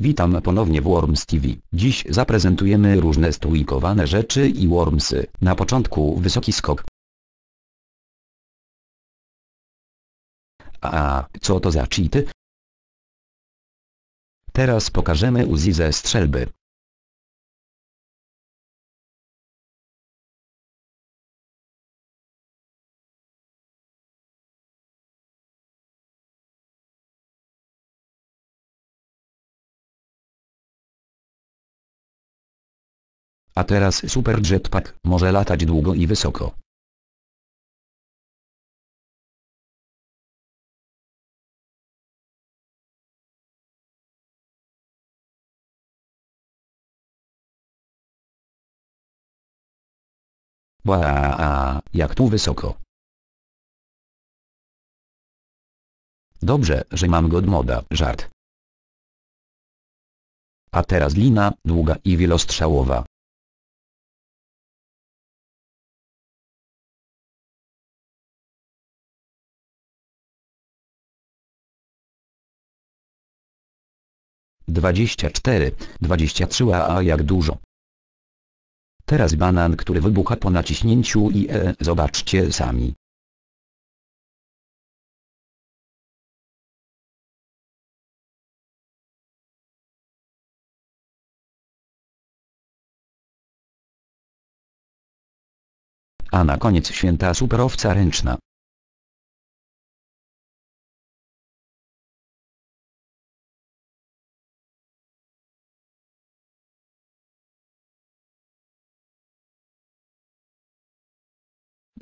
Witam ponownie w Worms TV. Dziś zaprezentujemy różne stójkowane rzeczy i Wormsy. Na początku wysoki skok. A co to za cheaty? Teraz pokażemy Uzi ze strzelby. A teraz super jetpack może latać długo i wysoko. Ła, jak tu wysoko. Dobrze, że mam godmoda, żart. A teraz lina, długa i wielostrzałowa. Dwadzieścia cztery, dwadzieścia trzy a jak dużo. Teraz banan, który wybucha po naciśnięciu i e, zobaczcie sami. A na koniec święta superowca ręczna.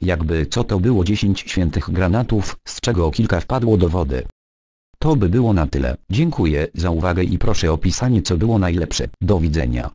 Jakby co to było 10 świętych granatów, z czego kilka wpadło do wody. To by było na tyle. Dziękuję za uwagę i proszę o pisanie co było najlepsze. Do widzenia.